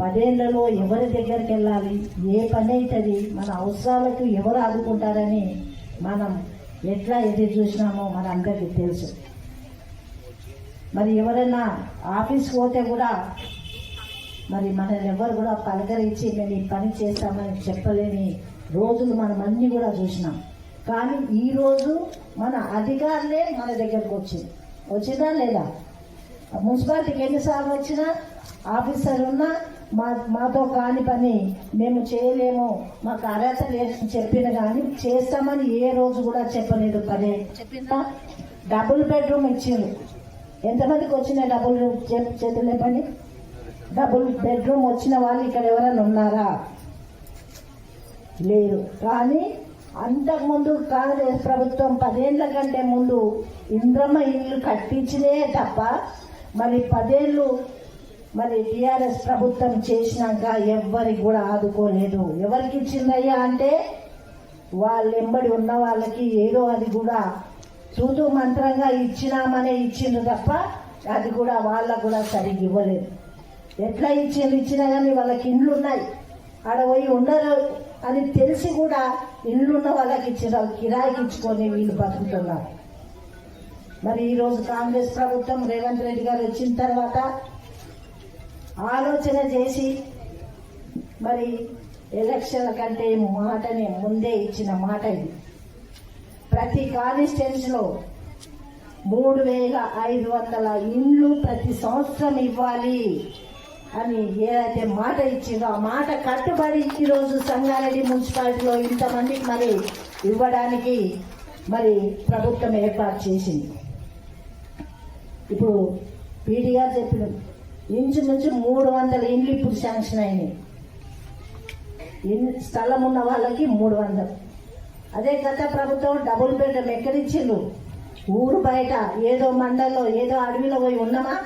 పదేళ్ళలో ఎవరి దగ్గరికి వెళ్ళాలి? ఏ పని అవుతుంది మన అవసరాలకు ఎవరు ఆదుకుంటారని మనం ఎట్లా ఎదురు చూసినామో మన అందరికీ తెలుసు. మరి ఎవరైనా ఆఫీస్కి పోతే కూడా మరి మనల్ని ఎవరు కూడా పలకరించి మేము ఈ పని చేస్తామని చెప్పలేని రోజులు మనం అన్ని కూడా చూసినాం. కానీ ఈరోజు మన అధికారులే మన దగ్గరకు వచ్చింది. వచ్చిందా లేదా? మున్సిపాలిటీకి ఎన్నిసార్లు వచ్చినా ఆఫీసర్ ఉన్నా మా మాతో కాని పని మేము చేయలేము మాకు అర్హత లేదని చెప్పిన కానీ చేస్తామని ఏ రోజు కూడా చెప్పలేదు పని. డబుల్ బెడ్రూమ్ ఇచ్చిండ్రు. ఎంతమందికి వచ్చిన డబుల్ చేతులే పని డబుల్ బెడ్రూమ్ వచ్చిన వాళ్ళు ఇక్కడ ఎవరైనా ఉన్నారా? లేరు. కానీ అంతకుముందు కాంగ్రెస్ ప్రభుత్వం పదేళ్ళ కంటే ముందు ఇంద్రమ్మ ఇల్లు కట్టించినే తప్ప మరి పదేళ్ళు మరి టిఆర్ఎస్ ప్రభుత్వం చేసినాక ఎవ్వరికి కూడా ఆదుకోలేదు. ఎవరికి ఇచ్చిందయ్యా అంటే వాళ్ళ ఎంబడి ఉన్న వాళ్ళకి ఏదో అది కూడా తూతు మంత్రంగా ఇచ్చినామనే ఇచ్చిండు తప్ప అది కూడా వాళ్ళకు కూడా సరిగ్గా ఇవ్వలేదు. ఎట్లా ఇచ్చింది ఇచ్చినా కానీ వాళ్ళకి ఇండ్లు ఉన్నాయి ఆడ పోయి ఉండరు అని తెలిసి కూడా ఇండ్లున్న వాళ్ళకి ఇచ్చిన కిరాయికి ఇచ్చుకొని వీళ్ళు బతుకుతున్నారు. మరి ఈరోజు కాంగ్రెస్ ప్రభుత్వం రేవంత్ రెడ్డి గారు వచ్చిన తర్వాత ఆలోచన చేసి మరి ఎలక్షన్ల కంటే మాటని ముందే ఇచ్చిన మాట ఇది. ప్రతి కాన్స్టిట్యున్సీ లో మూడు వేల ఐదు వందల ఇండ్లు ప్రతి సంవత్సరం ఇవ్వాలి అని ఏదైతే మాట ఇచ్చిందో ఆ మాట కట్టుబడి ఈరోజు సంగారెడ్డి మున్సిపాలిటీలో ఇంతమందికి మరి ఇవ్వడానికి మరి ప్రభుత్వం ఏర్పాటు చేసింది. ఇప్పుడు పీడీ చెప్పిన. ఇంచుమించు మూడు వందల ఇండ్లు ఇప్పుడు శాంక్షన్ అయినాయి. ఇన్ స్థలం ఉన్న వాళ్ళకి మూడు వందలు. అదే గత ప్రభుత్వం డబుల్ బెడ్రూమ్ ఎక్కడిచ్చిండ్రు? ఊరు బయట ఏదో మండల్లో ఏదో అడవిలో పోయి ఉన్నామా?